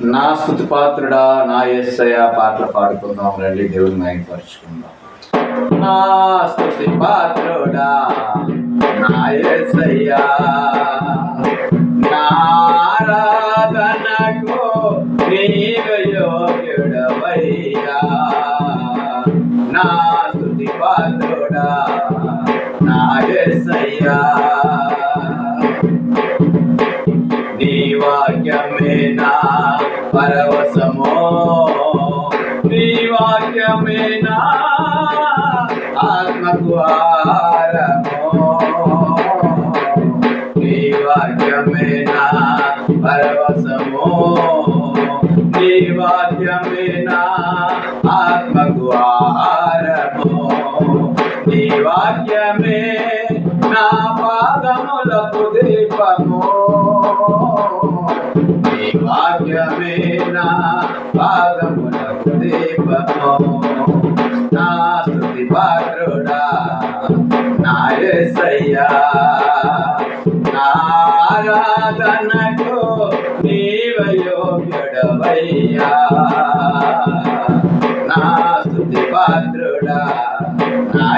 నా స్థుతి పాత్రుడా నా ఎస్ఐ పాటలు పాడుకుందాం రండి దేవుని మైపరుచుకుందాం నా స్థుతి పాత్రుడా నా ఎస్ఐయా నారాధనకు నీవు యోగ్యుడవయ్యా. నా స్థుతి పాత్రుడా నా ఎస్ఐయా నీవా వాక్యమేనా? పరవశమో. నీ వాక్యమేనా? ఆత్మకు ఆహారమో నీ వాక్యమేనా? పరవశమో. నీ వాక్యమేనా? ఆత్మకు ఆహారమో నీ వాక్యమే నా పాదములకు దీపమో. వాక్యమే నా దీపము నా స్థుతి పాత్రుడా నా యేసయ్యా నా నా స్థుతి పాత్రుడా నా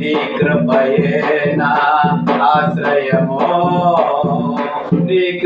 నీ కృపయే నా ఆశ్రయమో.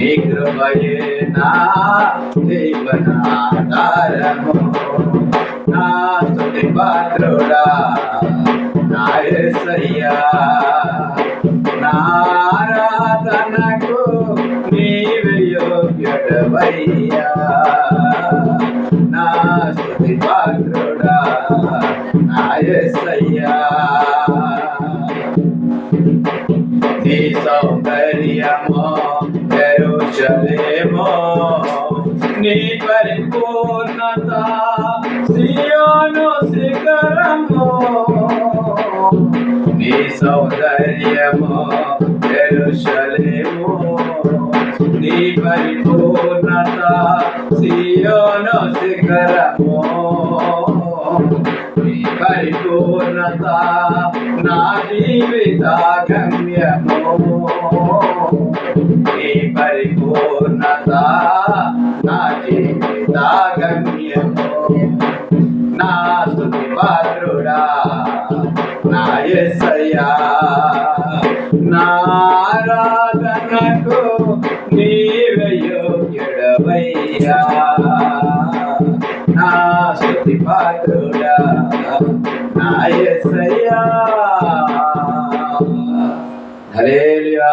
నీ కృపయే నా జీవనాధారము నా స్తుతి పాత్రుడా నా యేసయ్యా నా నీవే యోగ్యుడవయ్యా నా స్తుతి పాత్రుడా నా యేసయ్యా నీ సౌందర్యమో ఎరుషలేమో నీ పరిపూర్ణత సియోను శిఖరము. నీ సౌందర్యమో ఎరుషలేమో. నీ పరిపూర్ణత సియోను శిఖరము. నీ పరిపూర్ణత నా జీవిత గమ్యము పరిపూర్ణత నా జీవిత గమ్యము. నా స్థుతి పాత్రుడా నా యేసయ్యా నా ఆరాధనకు నీవే యోగ్యుడవయ్యా. నా స్థుతి పాత్రుడా నా యేసయ్యా హల్లెలూయా.